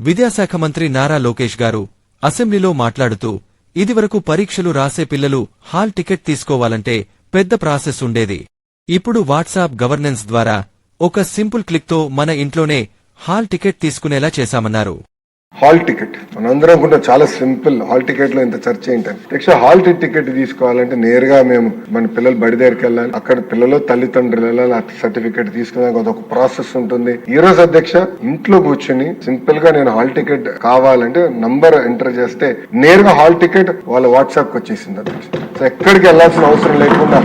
విద్యాశాఖ మంత్రి నారా లోకేష్ గారు అసెంబ్లీలో మాట్లాడుతూ ఇదివరకు పరీక్షలు రాసే పిల్లలు హాల్ టికెట్ తీసుకోవాలంటే పెద్ద ప్రాసెస్ ఉండేది. ఇప్పుడు వాట్సాప్ గవర్నెన్స్ ద్వారా ఒక సింపుల్ క్లిక్తో మన ఇంట్లోనే హాల్ టికెట్ తీసుకునేలా చేశామన్నారు. Hall ticket. మనందరం కూడా చాలా సింపుల్. హాల్ టికెట్లో ఇంత చర్చ ఏంటని అధ్యక్ష హాల్ టికెట్ తీసుకోవాలంటే నేరుగా మేము మన పిల్లలు బడి దగ్గరికి వెళ్ళాలి. అక్కడ పిల్లలు తల్లిదండ్రులు వెళ్ళాలి ఆ సర్టిఫికేట్ తీసుకున్నాక అదొక ప్రాసెస్ ఉంటుంది. ఈ రోజు అధ్యక్ష ఇంట్లో కూర్చుని సింపుల్గా నేను హాల్ టికెట్ కావాలంటే నంబర్ ఎంటర్ చేస్తే నేరుగా హాల్ టికెట్ వాళ్ళ వాట్సాప్కి వచ్చేసింది అధ్యక్ష. సో ఎక్కడికి వెళ్ళాల్సిన అవసరం లేకుండా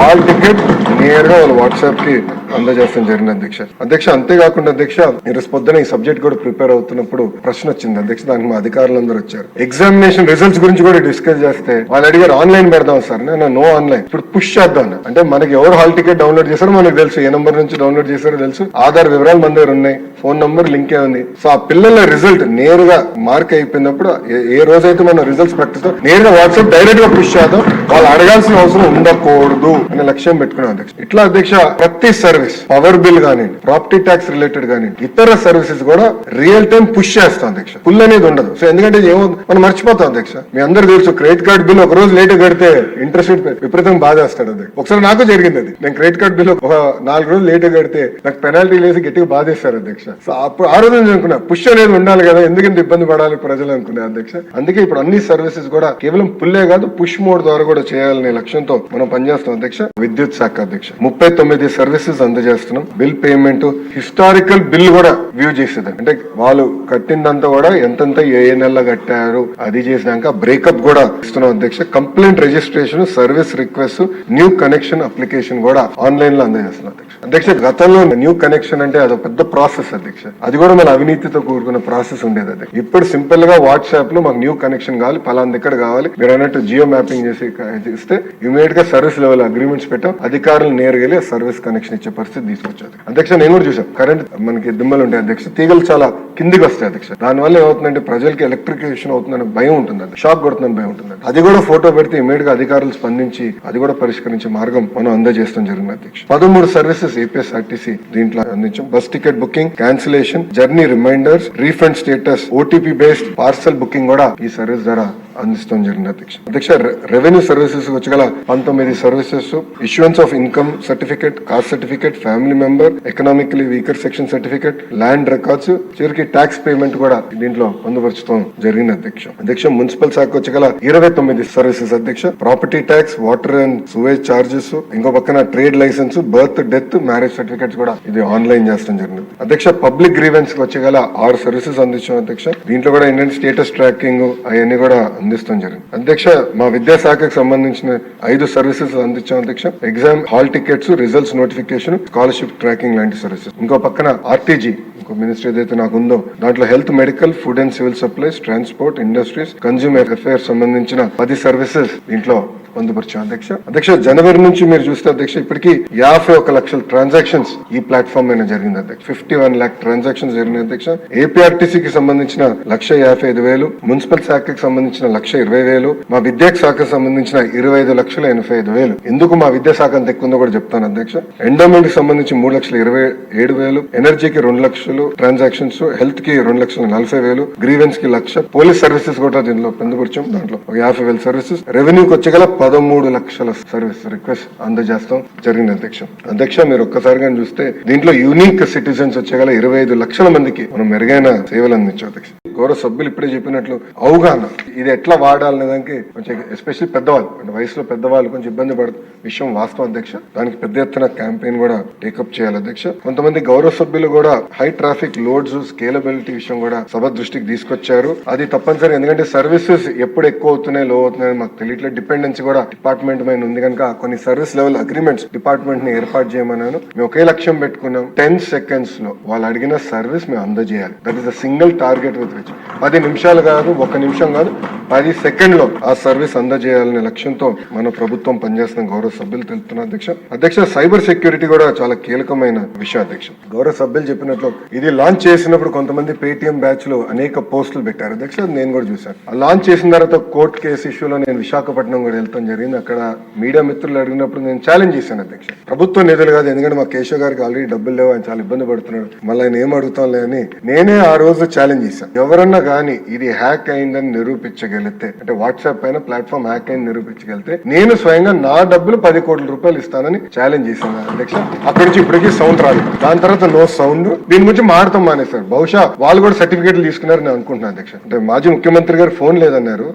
హాల్ టికెట్ నేరుగా వాళ్ళ వాట్సాప్కి అందజేస్తాం జరిగింది అధ్యక్ష. అధ్యక్ష అంతేకాకుండా అధ్యక్ష ఈరోజు పొద్దున ఈ సబ్జెక్ట్ కూడా ప్రిపేర్ అవుతున్నప్పుడు ప్రశ్న వచ్చింది. అధ్యక్ష దానికి మా అధికారులు అందరూ వచ్చారు. ఎగ్జామినేషన్ రిజల్ట్స్ గురించి కూడా డిస్కస్ చేస్తే వాళ్ళు అడిగారు ఆన్లైన్ పెడదాం సార్. నేను నో ఆన్లైన్ ఇప్పుడు పుష్ చేద్దాం అంటే మనకి ఎవరు హాల్ టికెట్ డౌన్లోడ్ చేశారో మనకు తెలుసు. ఏ నెంబర్ నుంచి డౌన్లోడ్ చేశారో తెలుసు. ఆధార్ వివరాలు మన దగ్గర ఉన్నాయి. ఫోన్ నంబర్ లింకే ఉంది. సో ఆ పిల్లల రిజల్ట్ నేరుగా మార్క్ అయిపోయినప్పుడు ఏ- ఏ రోజైతే మనం రిజల్ట్స్ ప్రకటిస్తాం నేరుగా వాట్సాప్ డైరెక్ట్గా పుష్ చేద్దాం. వాళ్ళు అడగాల్సిన అవసరం ఉండకూడదు అనే లక్ష్యం పెట్టుకున్నాం అధ్యక్ష. ఇట్లా అధ్యక్ష ప్రతి సర్వీస్ పవర్ బిల్ కానీ ప్రాపర్టీ ట్యాక్స్ రిలేటెడ్ కానీ ఇతర సర్వీసెస్ కూడా రియల్ టైం పుష్ చేస్తాం అధ్యక్ష. ఫుల్ అనేది ఉండదు. సో ఎందుకంటే ఏమో మనం మర్చిపోతాం అధ్యక్ష. మీ అందరు తెలుసు క్రెడిట్ కార్డ్ బిల్ ఒక రోజు లేట్ కడితే ఇంట్రెస్ట్ విపరీతం విపరీతంగా బాధేస్తాడు అది ఒకసారి నాకు జరిగింది అది. నేను క్రెడిట్ కార్డ్ బిల్ ఒక నాలుగు రోజులు లేట్ కడితే నాకు పెనాల్టీ లేసి గట్టిగా బాధేస్తారు అధ్యక్ష. సో అప్పుడు ఆ రోజు నేను అనుకున్నా పుష్ అనేది ఉండాలి కదా ఎందుకంటే ఇబ్బంది పడాలి ప్రజలు అనుకునే అధ్యక్ష. అందుకే ఇప్పుడు అన్ని సర్వీసెస్ కూడా కేవలం పుల్లే కాదు పుష్ మోడ్ ద్వారా కూడా చేయాలనే లక్ష్యంతో మనం పనిచేస్తాం అధ్యక్ష. విద్యుత్ శాఖ అధ్యక్ష. ముప్పై తొమ్మిది సర్వీసెస్ అందజేస్తున్నాం. బిల్ పేమెంట్ హిస్టారికల్ బిల్ కూడా వ్యూ చేసేది అంటే వాళ్ళు కట్టిందంతా కూడా ఎంతెంత ఏ ఏ నెలలో కట్టారు అది చేసినాక బ్రేకప్ కూడా ఇస్తున్నాం అధ్యక్ష. Complaint registration service request new connection application కూడా ఆన్లైన్లో అందజేస్తున్నాం అధ్యక్ష గతంలో న్యూ కనెక్షన్ అంటే అది పెద్ద ప్రాసెస్ అధ్యక్ష. అది కూడా మన అవినీతితో కూడుకున్న ప్రాసెస్ ఉండేది అధ్యక్ష. ఇప్పుడు సింపుల్గా వాట్సాప్లో మాకు న్యూ కనెక్షన్ కావాలి పలాంది ఇక్కడ కావాలి. మీరు అన్నట్టు జియో మ్యాపింగ్ చేసి ఇస్తే ఇమీడియట్గా సర్వీస్ లెవెల్ అగ్రిమెంట్స్ పెట్టాం. అధికారులు నేరుగా వెళ్ళి సర్వీస్ కనెక్షన్ ఇచ్చే పరిస్థితి తీసుకొచ్చారు అధ్యక్ష. నేను కూడా చూసాం కరెంట్ మనకి దిమ్మలు ఉంటాయి అధ్యక్ష. తీగలు చాలా కిందికి వస్తాయి అధ్యక్ష. దానివల్ల ఏమవుతుందంటే ప్రజలకి ఎలక్ట్రికేషన్ అవుతుందని భయం ఉంటుంది అది షాక్ కొడుతుందని భయం ఉంటుంది అది కూడా ఫోటో పెడితే ఇమీడియట్గా అధికారులు స్పందించి అది కూడా పరిష్కరించే మార్గం మనం అందజేస్తాం జరిగింది అధ్యక్ష. పదమూడు సర్వీసెస్ ఏపీఎస్ఆర్టీసీ దీంట్లో అందించాం. Bus ticket booking cancellation journey reminders refund status OTP based parcel booking కూడా ఈ సర్వీస్ ద్వారా అందిస్తాం జరిగింది అధ్యక్ష. అధ్యక్ష రెవెన్యూ సర్వీసెస్ వచ్చగల పంతొమ్మిది services issuance of income certificate caste certificate family member economically weaker section certificate land records చివరికి ట్యాక్స్ పేమెంట్ కూడా దీంట్లో పొందుపరచడం జరిగింది అధ్యక్ష. అధ్యక్ష మున్సిపల్ శాఖ వచ్చగల ఇరవై తొమ్మిది సర్వీసెస్ అధ్యక్ష. Property tax water and sewage charges ఇంకో పక్కన trade licence birth death marriage certificates కూడా ఇది ఆన్లైన్ చేస్తాం జరిగింది. అధ్యక్ష పబ్లిక్ గ్రీవెన్స్కి వచ్చగల ఆరు సర్వీసెస్ అందించాం అధ్యక్ష. దీంట్లో కూడా ఇండియన్ స్టేటస్ ట్రాకింగ్ అవన్నీ కూడా అందిస్తాం జరిగింది. అధ్యక్ష మా విద్యాశాఖకు సంబంధించిన ఐదు సర్వీసెస్ అందించాం అధ్యక్ష. Exam hall tickets results notification scholarship tracking లాంటి సర్వీసెస్ ఇంకో పక్కన ఆర్టీజీ ఇంకో మినిస్ట్రీ ఏదైతే నాకు ఉందో దాంట్లో health medical food and civil supplies transport industries consumer affairs సంబంధించిన పది సర్వీసెస్ దీంట్లో పొందుపరిచాం. అధ్యక్ష అధ్యక్ష జనవరి నుంచి మీరు చూస్తే అధ్యక్ష ఇప్పటికి యాభై ఒక లక్షల ట్రాన్సాక్షన్స్ ఈ ప్లాట్ఫామ్ మీద జరిగింది అధ్యక్ష. ఫిఫ్టీ వన్ లాక్ ట్రాన్సాక్షన్స్ జరిగినాయి అధ్యక్ష. ఏపీఆర్టీసీకి సంబంధించిన లక్ష యాభై ఐదు వేలు మున్సిపల్ శాఖకి సంబంధించిన లక్ష ఇరవై వేలు మా విద్యాశాఖ శాఖకు సంబంధించిన ఇరవై ఐదు లక్షల ఎనభై ఐదు వేలు. ఎందుకు మా విద్యాశాఖ అంత ఎక్కువ ఉందో కూడా చెప్తాను అధ్యక్ష. ఎండోమెంట్కి సంబంధించి మూడు లక్షల ఇరవై ఏడు వేలు ఎనర్జీకి రెండు లక్షలు ట్రాన్సాక్షన్స్ హెల్త్కి రెండు లక్షల నలభై వేలు గ్రీవెన్స్కి లక్ష పోలీస్ సర్వీసెస్ కూడా దీనిలో పొందుపరిచాం. దాంట్లో ఒక యాభై వేల సర్వీసెస్ రెవెన్యూకి వచ్చగల పదమూడు లక్షల సర్వీస్ రిక్వెస్ట్ అందజేస్తాం. జరిగింది అధ్యక్ష. అధ్యక్ష మీరు ఒక్కసారిగా చూస్తే దీంట్లో యూనిక్ సిటిజన్స్ వచ్చేగల ఇరవై ఐదు లక్షల మందికి మనం మెరుగైన సేవలు అందించాం అధ్యక్ష. గౌరవ సభ్యులు ఇప్పుడే చెప్పినట్లు అవగాహన ఇది ఎట్లా వాడాలనే దానికి కొంచెం ఎస్పెషల్లీ పెద్దవాళ్ళు అంటే వయసులో పెద్దవాళ్ళు కొంచెం ఇబ్బంది పడుతుంది విషయం వాస్తవం అధ్యక్ష. దానికి పెద్ద ఎత్తున క్యాంపెయిన్ కూడా టేకప్ చేయాలి అధ్యక్ష. కొంతమంది గౌరవ సభ్యులు కూడా హై ట్రాఫిక్ లోడ్స్ స్కేలబిలిటీ విషయం కూడా సభ దృష్టికి తీసుకొచ్చారు. అది తప్పనిసరి ఎందుకంటే సర్వీసెస్ ఎప్పుడు ఎక్కువ అవుతున్నాయి లో అవుతున్నాయి మాకు తెలియట్లేదు. డిపెండెన్సీ కూడా డిపార్ట్మెంట్ పైన ఉంది కనుక కొన్ని సర్వీస్ లెవెల్ అగ్రిమెంట్స్ డిపార్ట్మెంట్ని ఏర్పాటు చేయమన్నాను. మేము ఒకే లక్ష్యం పెట్టుకున్నాం. టెన్ సెకండ్స్లో వాళ్ళు అడిగిన సర్వీస్ మేము అందజేయాలి. That is a single target with which పది నిమిషాలు కాదు ఒక నిమిషం కాదు పది సెకండ్లో ఆ సర్వీస్ అందజేయాలనే లక్ష్యంతో మన ప్రభుత్వం పనిచేస్తున్న గౌరవ సభ్యులు తెలుపుతున్న అధ్యక్ష. అధ్యక్ష సైబర్ సెక్యూరిటీ కూడా చాలా కీలకమైన విషయం అధ్యక్ష. గౌరవ సభ్యులు చెప్పినట్లు ఇది లాంచ్ చేసినప్పుడు కొంతమంది పేటిఎం బ్యాచ్లో అనేక పోస్టులు పెట్టారు. అధ్యక్ష నేను కూడా చూశాను. ఆ లాంచ్ చేసిన తర్వాత కోర్ట్ కేసు ఇష్యూలో నేను విశాఖపట్నం కూడా వెళ్తాను. చెప్పడం జరిగింది. అక్కడ మీడియా మిత్రులు అడిగినప్పుడు నేను ఛాలెంజ్ చేశాను అధ్యక్ష. ప్రభుత్వ నిధులు కాదు ఎందుకంటే మా కేశవ్ గారికి ఆల్రెడీ డబ్బులు లేవు ఆయన చాలా ఇబ్బంది పడుతున్నాడు. మళ్ళీ ఆయన ఏం అడుగుతాం లేని నేనే ఆ రోజు ఛాలెంజ్ చేశాను. ఎవరన్నా కానీ ఇది హ్యాక్ అయిందని నిరూపించగలిగితే అంటే వాట్సాప్ పైన ప్లాట్ఫామ్ హ్యాక్ అయింది నిరూపించగలిగితే నేను స్వయంగా నా డబ్బులు పది కోట్ల రూపాయలు ఇస్తానని ఛాలెంజ్ చేశాను అధ్యక్ష. అక్కడి నుంచి ఇప్పటికీ సౌండ్ రాదు దాని తర్వాత నో సౌండ్ దీని గురించి మాడతాం మానేశారు. బహుశా వాళ్ళు కూడా సర్టిఫికేట్లు తీసుకున్నారు నేను అనుకుంటున్నాను అధ్యక్ష. అంటే మాజీ ముఖ్యమంత్రి గారు ఫోన్ లేదన్నారు.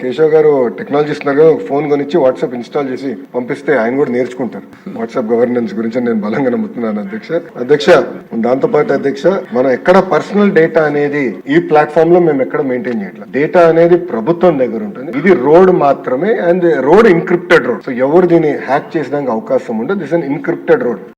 కేశవ్ గారు టెక్నాలజీ ఇస్తున్నారు ఫోన్ కొనిచ్చి వాట్సాప్ ఇన్స్టాల్ చేసి పంపిస్తే ఆయన కూడా నేర్చుకుంటారు. వాట్సాప్ గవర్నెన్స్ గురించి నేను బలంగా నమ్ముతున్నాను అధ్యక్ష. అధ్యక్ష దాంతోపాటు అధ్యక్ష మనం ఎక్కడ పర్సనల్ డేటా అనేది ఈ ప్లాట్ఫామ్లో మేము ఎక్కడ మెయింటైన్ చేయట్లేదు. డేటా అనేది ప్రభుత్వం దగ్గర ఉంటుంది. ఇది రోడ్ మాత్రమే and road encrypted road so ఎవరు దీన్ని హ్యాక్ చేసడానికి అవకాశం ఉండదు. This an encrypted road